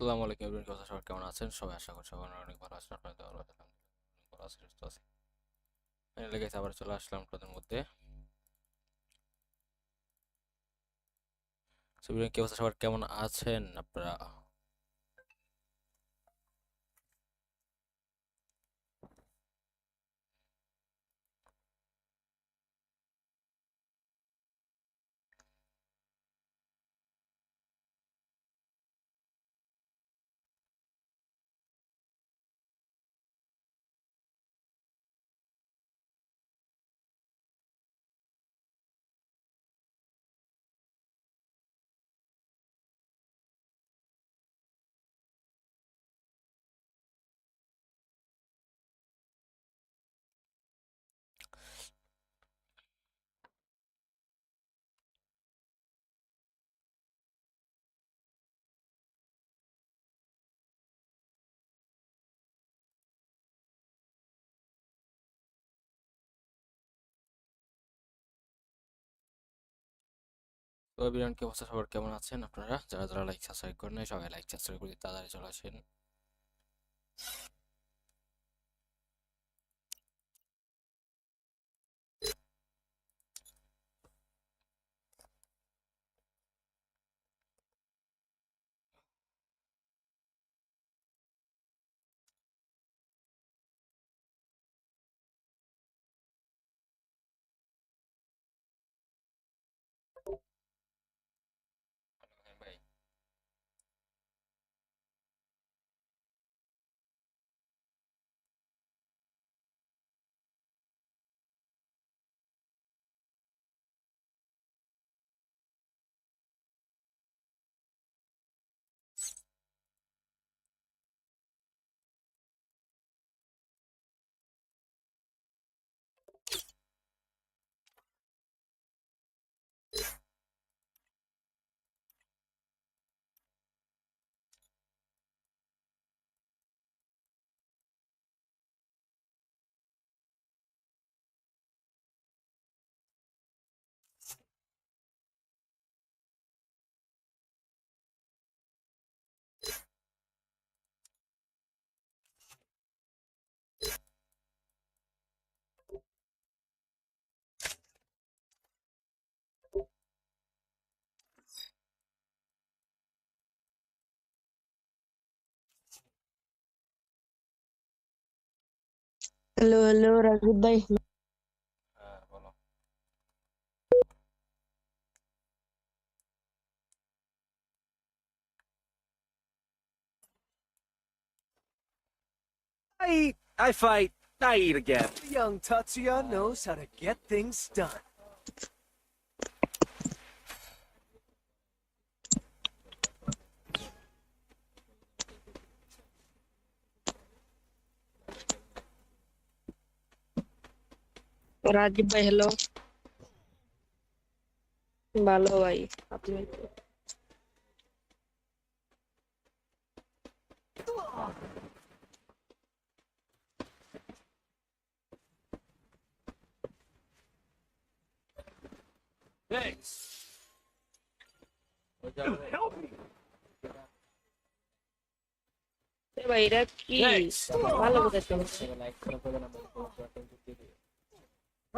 আসসালামু আলাইকুম এভরিওয়ান কথা সবাই কেমন আছেন? সবাই আশা করি সবাই অনেক ভালো আছেন, আপনাদের ভালো আছেন অনেক ভালো আছি, সুস্থ আছি। ফাইনালি গাইস আবার চলে আসলাম আপনাদের মধ্যে। সো এভরিওয়ান কি অবস্থা? সবার কেমন আছেন আপনারা? তো বিরান কি সবার কেমন আছেন আপনারা? যারা যারা লাইক সাবস্ক্রাইব করেন সবাই লাইক সাবস্ক্রাইব করে তাড়াতাড়ি চলে আসেন। হ্যালো হ্যালো রাজীব ভাই হ্যাঁ বলো I eat, I fight, I eat again. Young Tatsuya knows how to get things done. Rajib ভাই হ্যালো ভালো ভাই আপনি Thanks. ওই যাও, Help me. এ ভাই এটা কি Thanks. ভালো কথা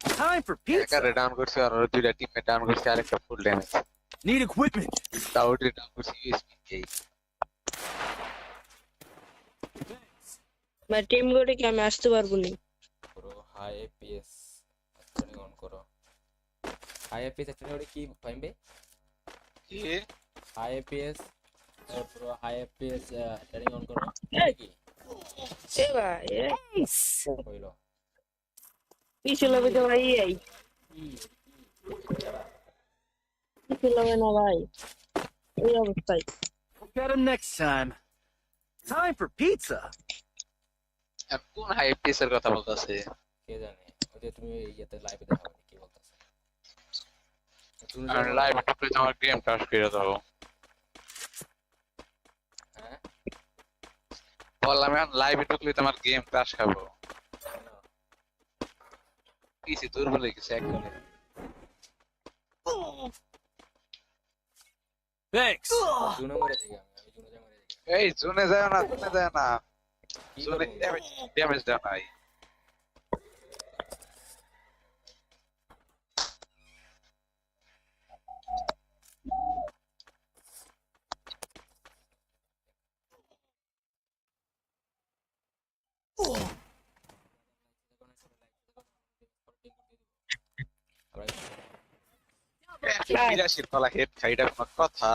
Time for pizza. I got a downward sir or do that teammate I character full damage. Need equipment. Without it, downward CSPK. मैं टीम गोटे क्या मैच तो बार बुनी ब्रो हाई एपीएस अच्छे ऑन करो हाई एपीएस अच्छे गोटे की पाइम बे की high APS bro high APS turning on करो ए की सेवा यस होइलो Nice. হইল পিছু লাগবে তো ভাই এই পিছু লাগবে না ভাই এই অবস্থায় Get him next time. Time for pizza. কোন হাই পিসের কথা বলতেছি কে জানে ওই যে তুমি ইয়েতে লাইভে দেখাবে কি বলতেছে তুমি আর লাইভ ঢুকলে তোমার গেম টাস করে দাও হ্যাঁ বললাম এখন লাইভে ঢুকলে তোমার গেম ক্রাশ খাব? পিসি দুর্বল হয়ে গেছে একদম Thanks. জুনে মরে যাই আমি জুনে যা মরে যাই এই জুনে যায় না জুনে যায় না জুনে ড্যামেজ ড্যামেজ দেয় নাই বিরাশির কলা হেড কোনো কথা।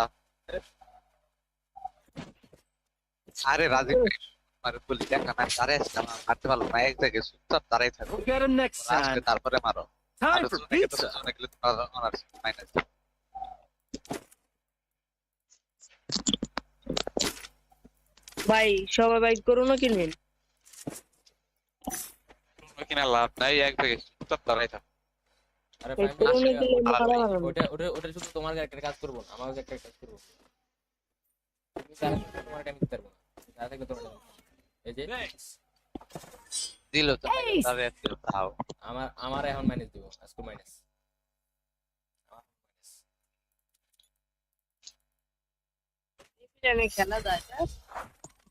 আরে রাজীব বলি দেখা না তারে মারতে পারল না এক জায়গায় চুপচাপ দাঁড়াই থাকো time. তারপরে মারো। মাইনাস ভাই সবাই বাইক করো না কিনেন কিনা লাভ নাই এক জায়গায় চুপচাপ দাঁড়াই থাকো আরে না না। ওটা ওটা ওটা শুধু তোমার একটা কাজ করব না আমার একটা কাজ করব। তুমি তাহলে তোমার টাইম দিতে পারব না তাহলে থাকবে তোমার time দিতে পারব। এই যে দিল তো তবে দিল তাও আমার আমার এখন মাইনাস দিব আজকে মাইনাস জানে খেলা যায়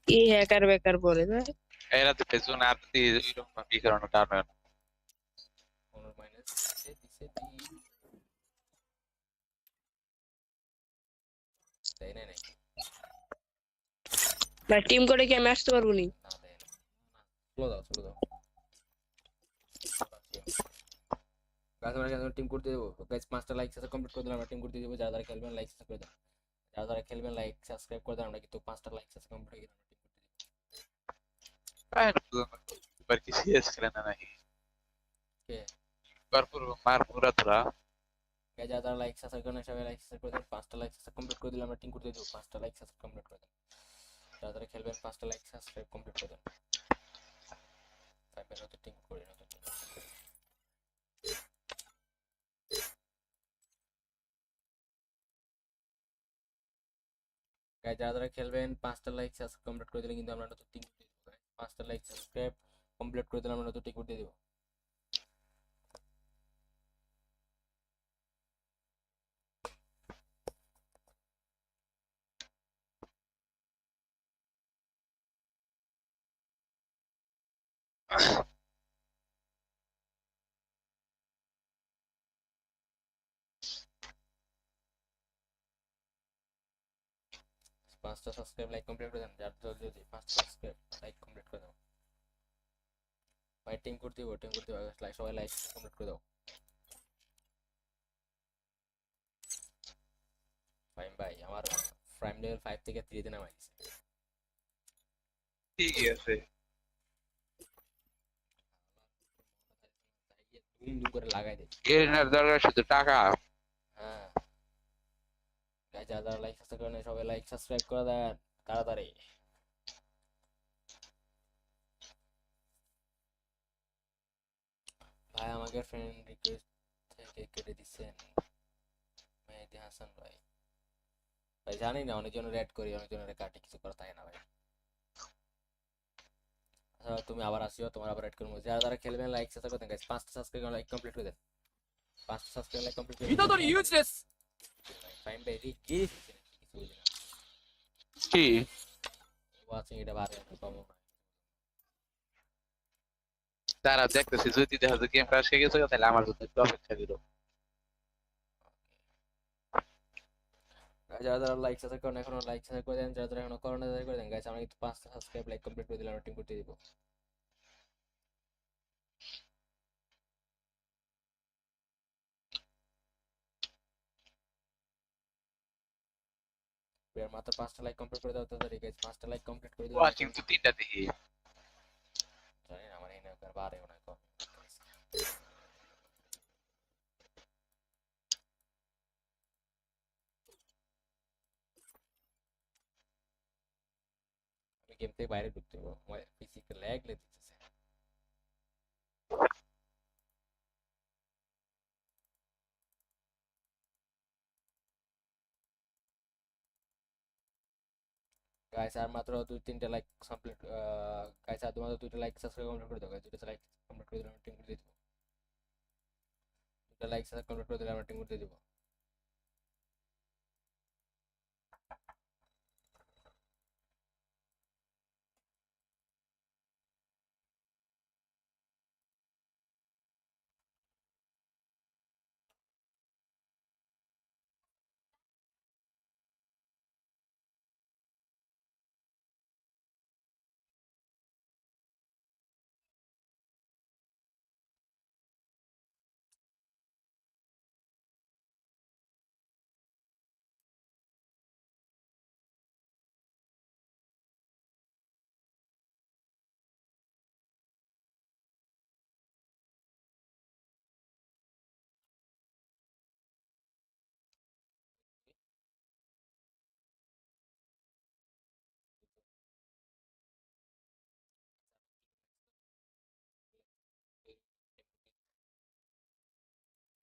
কি হ্যাকার বেকার পরে যায় এরা তো পেছনে আর এরকম কারণে দি দেয় নাই নাকি ভাই টিম করে কি আমি আসতে পারব নি না না স্লো দাও স্লো দাও গাছ আমরা টিম করতে দেবো গাছ পাঁচটা লাইক সাবস্ক্রাইব কমপ্লিট করে দিলাম আমরা টিম করতে দেবো যারা যারা খেলবেন লাইক সাবস্ক্রাইব করে দেন যারা যারা খেলবেন লাইক সাবস্ক্রাইব করে দেন আমরা কিন্তু পাঁচটা লাইক সাবস্ক্রাইব কমপ্লিট হয়ে গেলে আমরা টিম করতে দেবো না নাকি কে তারপর মার পুরা ধরা গাছ যারা যারা লাইক সাবস্ক্রাইব করেন সবাই লাইক সাবস্ক্রাইব করে দেন পাঁচটা লাইক সাবস্ক্রাইব কমপ্লিট করে দিলে আমরা টিম করতে দেবো পাঁচটা লাইক সাবস্ক্রাইব কমপ্লিট করে দেন যারা যারা খেলবেন পাঁচটা লাইক সাবস্ক্রাইব কমপ্লিট করে দেন তারপরে নতুন টিম করি নতুন টিম গাইজ যারা যারা খেলবেন পাঁচটা লাইক সাবস্ক্রাইব কমপ্লিট করে দিলে কিন্তু আমরা নতুন টিম দিয়ে দেবো guys। পাঁচটা লাইক সাবস্ক্রাইব কমপ্লিট করে দিলে আমরা নতুন টিম দিয়ে দেবো পাঁচটা সাবস্ক্রাইব লাইক কমপ্লিট করে দেন। যার জলদি জলদি পাঁচটা সাবস্ক্রাইব লাইক কমপ্লিট করে দাও। ভাই টিম করতে দিব টিম করতে দিব লাইক সবাই লাইক কমপ্লিট করে দাও। ফাইম ভাই আমার প্রাইম লেভেল ফাইভ থেকে থ্রি দিন নামাই দিছে। ঠিকই আছে। দুম দুম করে লাগাই দেয় এর দরকার শুধু টাকা। গাইজ যারা যারা লাইক সাবস্ক্রাইব করেন, সবাই লাইক সাবস্ক্রাইব করে দেন, তাড়াতাড়ি। ভাই, আমাকে ফ্রেন্ড রিকোয়েস্ট থেকে কেটে দিচ্ছেন মেহেদি হাসান ভাই। ভাই, জানি না, অনেকজনের অ্যাড করি, অনেকজনের কাটে, কিছু করা থাকে না ভাই। আচ্ছা তুমি আবার আসিও, তোমার আবার অ্যাড করব। যারা যারা খেলবেন লাইক সাবস্ক্রাইব করে দেন। গাইজ পাঁচটা সাবস্ক্রাইব লাইক কমপ্লিট করে দেন। পাঁচটা সাবস্ক্রাইব লাইক কমপ্লিট করে দেন। ফাইন ভাই কিছু বুঝি না কি ওয়াচিং এটা বারে কম তারা দেখতেছি যদি দেখা যায় গেম ক্রাশ হয়ে গেছে তাহলে আমার জন্য একটু অপেক্ষা দিল যারা যারা লাইক সাবস্ক্রাইব করেন এখনও লাইক সাবস্ক্রাইব করে দেন যারা যারা এখনও করেন তাদের করে দেন। গাইস আমরা কিন্তু পাঁচটা সাবস্ক্রাইব লাইক কমপ্লিট করে দিলাম টিম করতে দিব। এবার মাত্র পাঁচটা লাইক কমপ্লিট করে দাও তাড়াতাড়ি গাইস পাঁচটা লাইক কমপ্লিট করে দিও ওয়াচিং তো তিনটা দেখি জানি না আমার এই না বারে অনেক কম গেম থেকে বাইরে ঢুকতে হবে পিসি ল্যাগ লেগেছে গাইস আর মাত্র দুই তিনটা লাইক কমপ্লিট গাইস আর মাত্র দুইটা লাইক সাবস্ক্রাইব কমপ্লিট করে দাও গাইস দুইটা লাইক কমপ্লিট করে দিলে আমরা টিম করে দিয়ে দেবো। দুইটা লাইক সাবস্ক্রাইব কমপ্লিট করে দিলে আমরা টিম করে দিয়ে দেবো।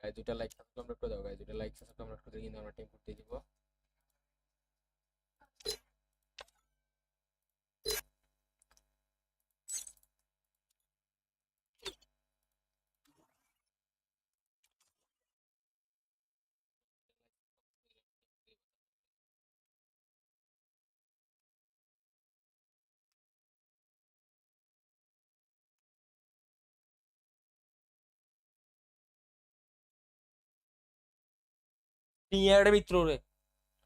গাইস দুটা লাইক সাবস্ক্রাইব কমপ্লিট করে দাও গাইস দুটা লাইক সাবস্ক্রাইব কমপ্লিট করে কিন্তু আমরা টিম করতে দিব නීයට මිත්‍රූරේ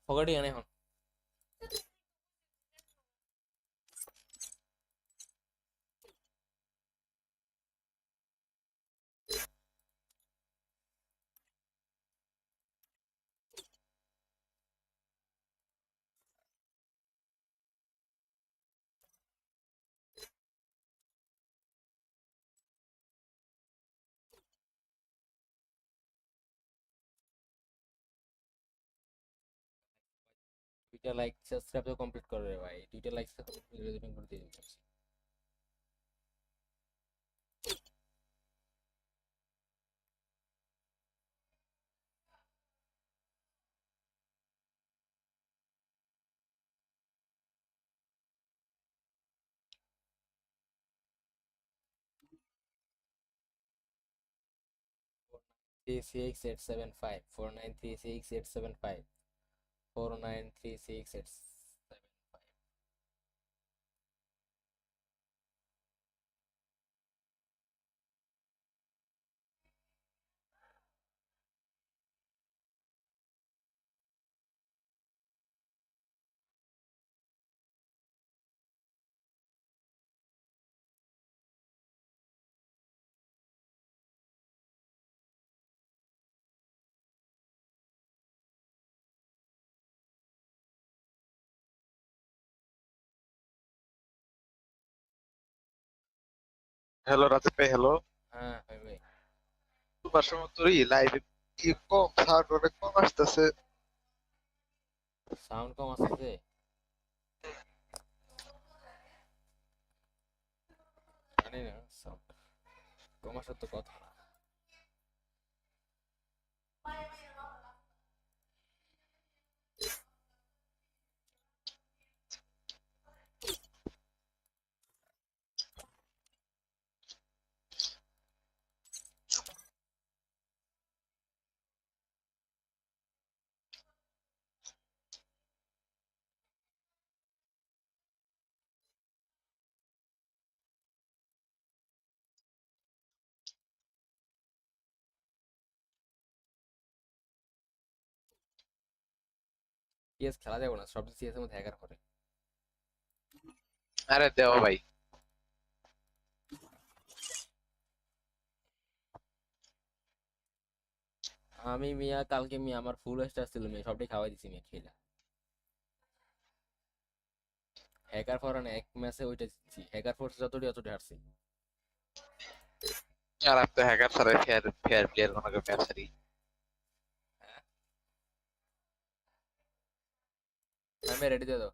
හොකට යනහොන් দুইটা লাইক সাবস্ক্রাইব তো কমপ্লিট করে রে ভাই। দুইটা লাইক সাবস্ক্রাইব করে দিয়ে দিচ্ছি three six eight seven five, four nine three six eight seven five 4936 it's hello Rajib ভাই হ্যালো হ্যাঁ ভাই ভাই। তোমার সময় তোরই লাইভে কি কম সাউন্ড অনেক কম আসতেছে। সাউন্ড কম আসছে জানি না সাউন্ড কম আসার তো কথা। না সিএস খেলা যাবে না সব সিএস এর মধ্যে হ্যাকার করে। আরে দেও ভাই। আমি মিয়া কালকে মিয়া আমার ফুল স্টার ছিল মিয়া সবটাই খাওয়াই দিছি মিয়া খেলা হ্যাকার ফরান এক ম্যাচে ওইটা জিতছি। Hacker force যতটি অতটি হারছি। আর তো হ্যাকার ছাড়া ফেয়ার ফেয়ার প্লেয়ার কোনো ম্যাচ হারি। Dame ready de dos.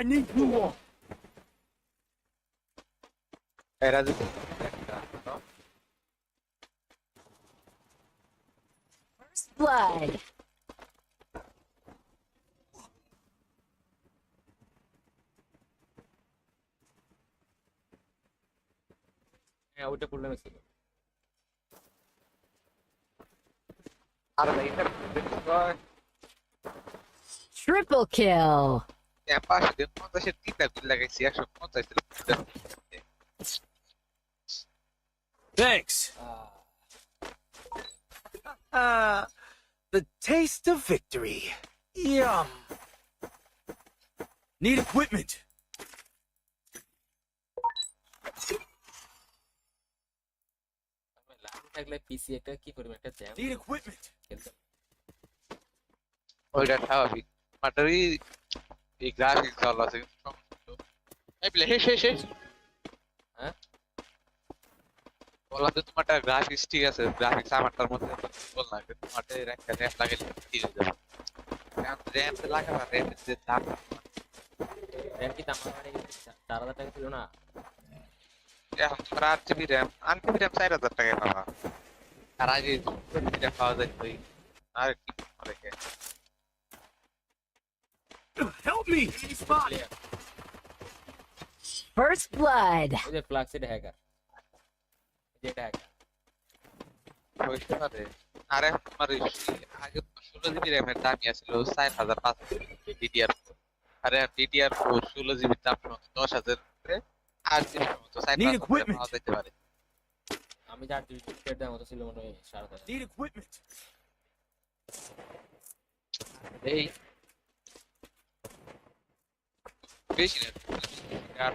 I need glue wall. এরা যদি First blood. হ্যাঁ ওইটা প্রবলেম ছিল আর ভাই এটা Triple kill. পাঁচশো দিন পঞ্চাশের তিনটা বিল লাগাইছি একশো পঞ্চাশ দিন Thanks. Ah, the taste of victory. Yum. Need equipment. Line থাকলে পিসি একটা কি করবে একটা জ্যাম Need equipment. খেলতে ওইটা স্বাভাবিক মাটারি আছে কিন্তু সমস্যা হলো- এই হে হে হে হ্যাঁ? বললাম যে তোমারটা গ্রাফিক্স ঠিক আছে। গ্রাফিক্স আমারটার মধ্যে বল না। তোমারটা এর একটা র্যাম লাগাইলে ঠিক হয়ে যাবে। র্যাম র্যাম লাগাবা র্যাম যে দাম র্যাম কি দাম? মানে চার হাজার টাকা ছিল না? এখন তোমার আট জিবি র্যাম আট জিবি র্যাম চার হাজার টাকায় পাবা। আর আগে র্যাম পাওয়া যায় ওই আর কি Help me. Spot. First blood. ওই যে ফ্লাক্স হ্যাকার যে হ্যাকার হইতে পারে আর এখন আগে তোমার ষোলো জিবি র্যামের দামই আছিল চার হাজার পাঁচ ডিডিআর আর ডিডিআর ফোর ষোলো দাম সম্ভবত দশ হাজার করে আট জিবি হাজারে equipment. পাওয়া যেতে পারে আমি যার দুই টিকেট দেওয়ার মতো ছিল মনে হয় সাড়ে Need equipment. এই বেশি না। আর?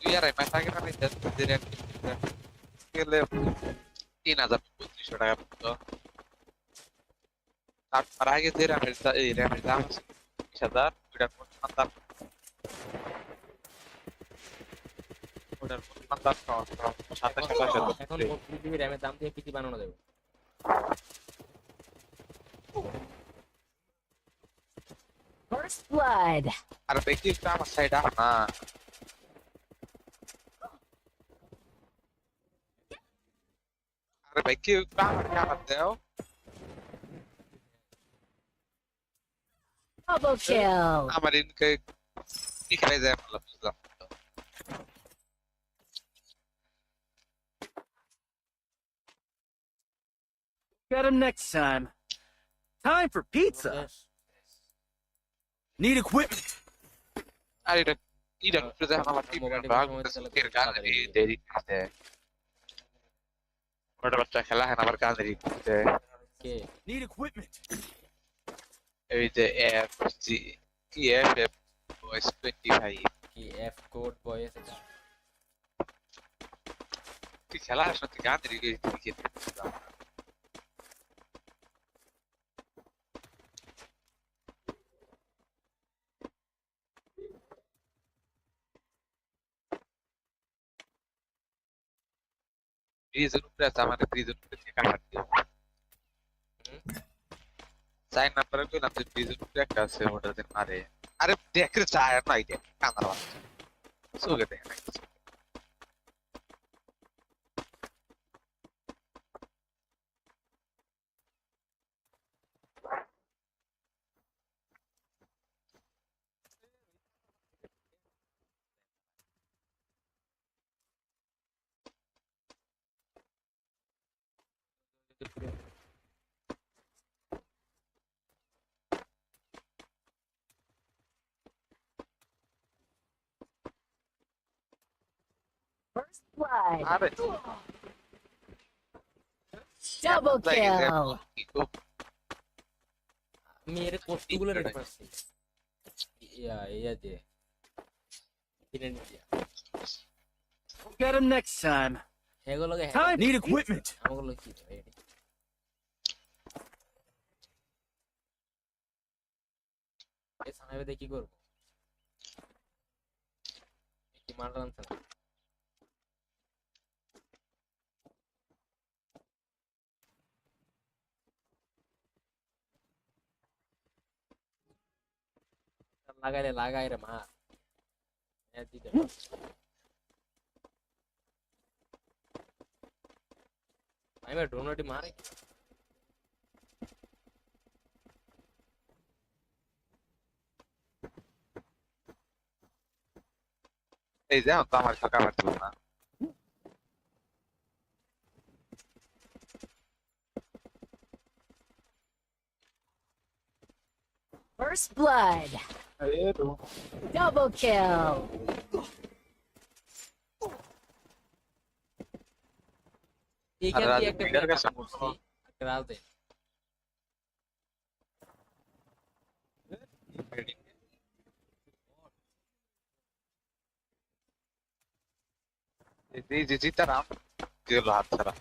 দুই আড়াই মাস আগে র্যাম গেলে তিন হাজার পঁয়ত্রিশশো টাকা পড়তো। তারপর আগে যে র্যামের এই র্যামের দাম বিশ হাজার ওইটার পরিমাণ দাম। ওটার পরিমাণ দাম সাতাশ হাজার এখন জিবি র্যামের দাম দিয়ে পিসি বানানো যাবে? First blood. Are Becky Tam side up? Are Becky Tam Capel? Double kill. I'm in cake. He has a flop. Get him next time. Time for pizza. Need equipment. আমার টিম মোবাইল ভাগ টিপে করতেছে সময় এর গান তাড়াতাড়ি এই দেরি করতে ওটা বাচ্চা খেলা হয় না আবার গান দেরি করতে কে Need equipment. F voice twenty five কি এফ কোড বয়েস এটা তুই খেলা আসলে গান দেরি করে তুই খেতে পারছিস। ব্রিজের উপরে আছে, আমাদের ব্রিজের উপরে থেকে কাটার দিয়ে চার নাম্বারে কইলাম যে ব্রিজের উপরে একটা আছে ওটাতে মারে। আরে দেখে চায় না আইডিয়া বাচ্চা চোখে দেখে না blood. Double kill. আমি এর কতগুলো রেডি পাচ্ছি ইয়া ইয়া যে কিনে নিয়ে get him next time. এগুলোকে Time. Need equipment. আমাগুলো কি এই সানাবে দেখি কি কি মার রানছে না লাগাইলে লাগাই রে মা হ্যাঁ দিতে আমি ড্রোনটি মারে এই যে তো আমার কাকা মারতে না First blood. Double kill. ये क्या का समोसा करा दे जी जी जी तराम गिर रहा था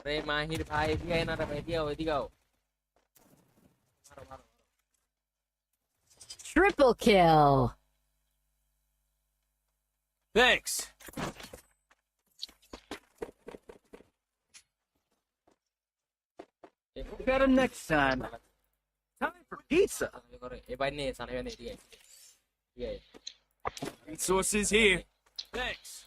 अरे माहिर भाई दिया ना रे दिया हो दिया हो Triple kill. Thanks. Got him next time. Time for pizza. Resources here. Thanks.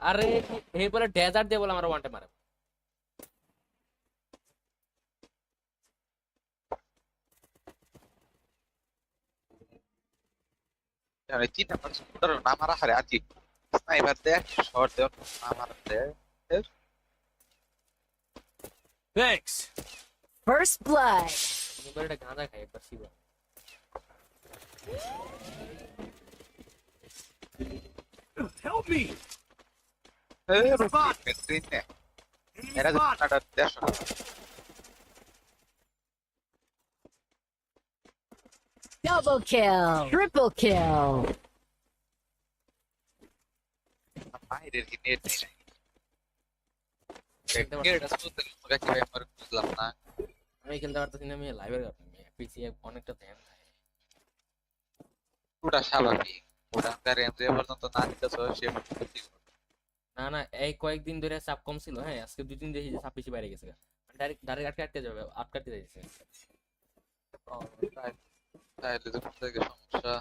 আরে এই বলে ডেজার্ট দিয়ে বলে আমার ওয়ান টাইম মারে আমি তিন নাম্বার স্কুটার না মারা হারে আছি স্নাইপার দেয় শর্ট দেয় না মারা দেয় Thanks. First blood. তুমি বলে এটা গাঁজা খাই একবার Shiba Help me. Double kill. Triple kill. বাইরের কি নেট বুঝলাম না আমি খেলতে পারতেছি না আমি লাইভের কারণে পিসি অনেকটা ধ্যান থাকে ওটা স্বাভাবিক ওটা রেঞ্জ পর্যন্ত না দিতেছ সে পর্যন্ত না না এই কয়েকদিন ধরে চাপ কম ছিল হ্যাঁ আজকে দুই দিন দেখি যে চাপ বেশি বাইরে গেছে। ডাইরেক্ট ডাইরেক্ট আটকে আটকে যাবে আটকাতে যাচ্ছে তাহলে তো থেকে সমস্যা।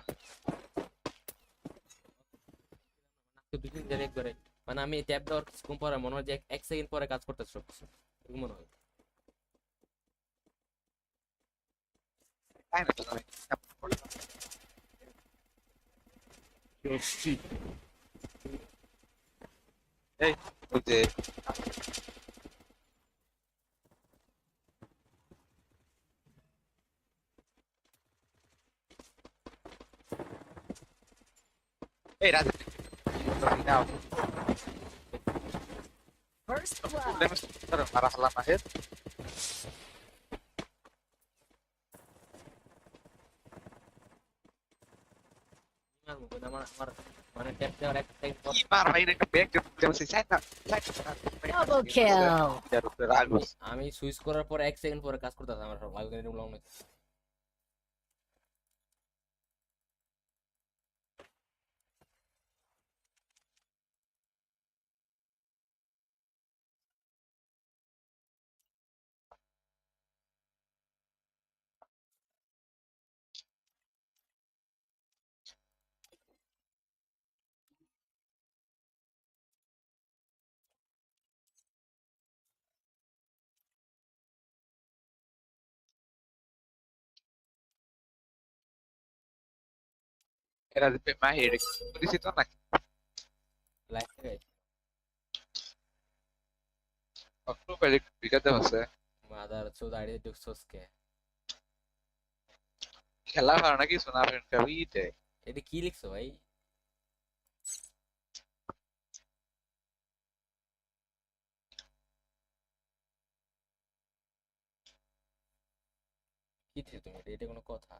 দুই দিন ধরে একবারে মানে আমি ট্যাপ দেওয়ার কিছুক্ষণ পরে মনে হয় যে এক- সেকেন্ড পরে কাজ করতে সব কিছু মনে হয়। You'll see. Hey, we did. Hey, that's right now. First blood. Marah lah mahir. Ya. Ini mau nama marah. মানে. আমি সুইচ করার পর এক সেকেন্ড পরে কাজ করতে আমার সব লাগে এরকম লং এরা যে মাহির পরিচিত নাকি লাইভ থেকে গ্রুপে বিকাতে আছে মাদার চোদ আইডি ঢুকছোস কে খেলা ভালো নাকি শোনা ফ্রেন্ড কাবিতে এটা কি লিখছো ভাই কি দিছো তুমি এটা এটা কোনো কথা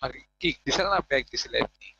mag-kick. Di sana na-back si Lefty. Eh.